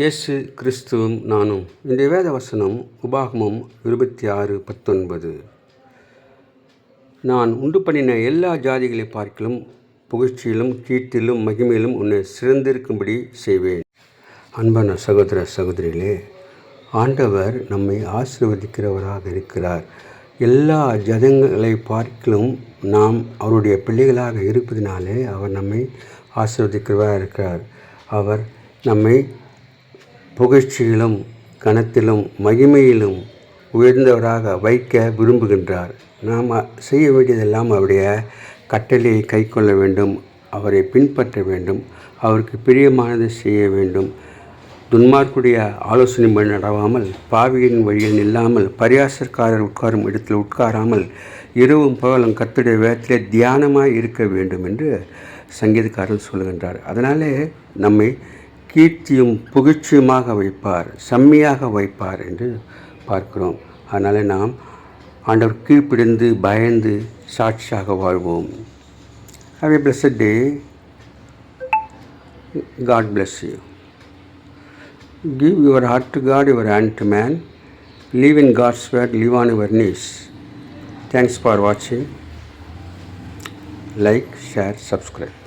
இயேசு கிறிஸ்துவும் நானும். இந்த வேத வசனம் உபாகமம் இருபத்தி ஆறு பத்தொன்பது. நான் உண்டு பண்ணின எல்லா ஜாதிகளை பார்க்கிலும் புகழ்ச்சியிலும் கீர்த்தியிலும் மகிமையிலும் உன்னை சிறந்திருக்கும்படி செய்வேன். அன்பான சகோதர சகோதரிகளே ஆண்டவர் நம்மை ஆசிர்வதிக்கிறவராக இருக்கிறார். எல்லா ஜதங்களை பார்க்கிலும் நாம் அவருடைய பிள்ளைகளாக இருப்பதினாலே அவர் நம்மை ஆசிர்வதிக்கிறவராக இருக்கிறார். அவர் நம்மை புகழ்ச்சியிலும் கனத்திலும் மகிமையிலும் உயர்ந்தவராக வைக்க விரும்புகின்றார். நாம் செய்ய வேண்டியதெல்லாம் அவருடைய கட்டளையை கைக்கொள்ள வேண்டும் அவரை பின்பற்ற வேண்டும் அவருக்கு பிரியமானதை செய்ய வேண்டும். துன்மார்க்குடைய ஆலோசனை வழி நடவாமல் பாவியின் வழியில் நில்லாமல் பரியாசக்காரர் உட்காரும் இடத்தில் உட்காராமல் இரவும் பகலும் கத்துடைய வேகத்திலே தியானமாக இருக்க வேண்டும் என்று சங்கீதக்காரன் சொல்கின்றார் அதனாலே நம்மை கீர்த்தியும் புகழ்ச்சியுமாக வைப்பார் செம்மையாக வைப்பார் என்று பார்க்கிறோம் அதனால் நாம் ஆண்டவர் கீழ்ப்பிடிந்து பயந்து சாட்சியாக வாழ்வோம் have a blessed day God bless you give your heart to God, your hand to man. Live in God's word, live on your knees. Thanks for watching. Like, share, subscribe.